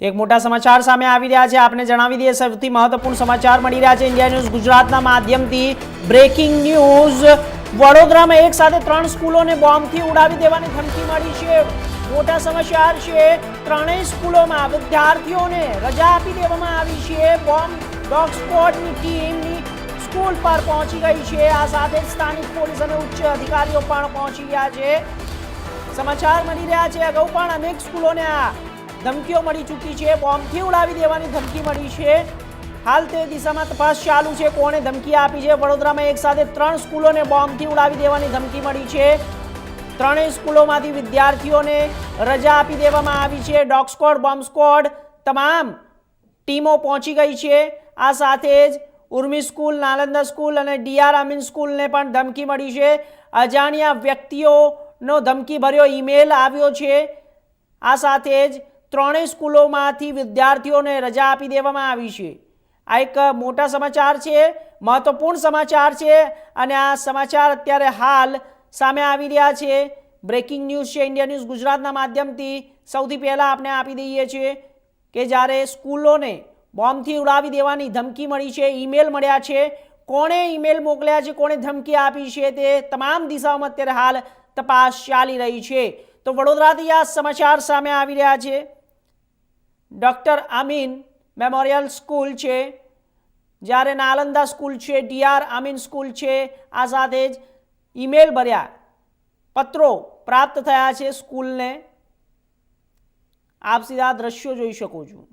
એક મોટા સમાચાર સામે આવી રહ્યા છે. આપને જણાવી દઈએ, સૌથી મહત્વપૂર્ણ સમાચાર મળી રહ્યા છે ઇન્ડિયા ન્યૂઝ ગુજરાતના માધ્યમથી. બ્રેકિંગ ન્યૂઝ વડોદરામાં એક સાથે ત્રણ સ્કૂલોને બોમ્બથી ઉડાવી દેવાની ધમકી મળી છે. મોટા સમાચાર છે, ત્રણેય સ્કૂલોમાં વિદ્યાર્થીઓને રજા આપી દેવામાં આવી છે. બોમ્બ ડોગ સ્ક્વોડની ટીમની સ્કૂલ પર પહોંચી ગઈ છે. આ સાથે સ્થાનિક પોલીસ અને ઉચ્ચ અધિકારીઓ પણ પહોંચી ગયા છે. સમાચાર મળી રહ્યા છે. અગાઉ પણ અનેક સ્કૂલોને આ ધમકીઓ મળી ચૂકી છે, બોમ્બથી ઉડાવી દેવાની ધમકી મળી છે. હાલ તે દિશામાં તપાસ ચાલુ છે, કોણે ધમકી આપી છે? વડોદરામાં એક સાથે ત્રણ સ્કૂલોને બોમ્બથી ઉડાવી દેવાની ધમકી મળી છે. ત્રણેય સ્કૂલોમાંથી વિદ્યાર્થીઓને રજા આપી દેવામાં આવી છે. ડોગ સ્કોડ, બોમ્બ સ્કોડ તમામ ટીમો પહોંચી ગઈ છે. આ સાથે જ ઉર્મી સ્કૂલ, નાલંદા સ્કૂલ અને ડીઆર અમીન સ્કૂલને પણ ધમકી મળી છે. અજાણ્યા વ્યક્તિઓનો ધમકી ભર્યો ઈમેલ આવ્યો છે. આ સાથે જ ત્રણેય સ્કૂલોમાંથી વિદ્યાર્થીઓને રજા આપી દેવામાં આવી છે. આ એક મોટા સમાચાર છે, મહત્વપૂર્ણ સમાચાર છે અને આ સમાચાર અત્યારે હાલ સામે આવી રહ્યા છે. બ્રેકિંગ ન્યૂઝ છે, ઇન્ડિયા ન્યૂઝ ગુજરાતના માધ્યમથી સૌથી પહેલાં આપણે આપી દઈએ છીએ કે જ્યારે સ્કૂલોને બોમ્બથી ઉડાવી દેવાની ધમકી મળી છે, ઈમેલ મળ્યા છે, કોણે ઈમેલ મોકલ્યા છે, કોણે ધમકી આપી છે તે તમામ દિશાઓમાં અત્યારે હાલ તપાસ ચાલી રહી છે. તો વડોદરાથી આ સમાચાર સામે આવી રહ્યા છે. ડૉક્ટર આમીન મેમોરિયલ સ્કૂલ છે. જ્યારે નાલંદા સ્કૂલ છે, ડીઆર આમીન સ્કૂલ છે, આ સાથે જ ઈમેલ ભર્યા. પત્રો પ્રાપ્ત થયા છે સ્કૂલને. આપ સીધા દ્રશ્યો જોઈ શકો છો.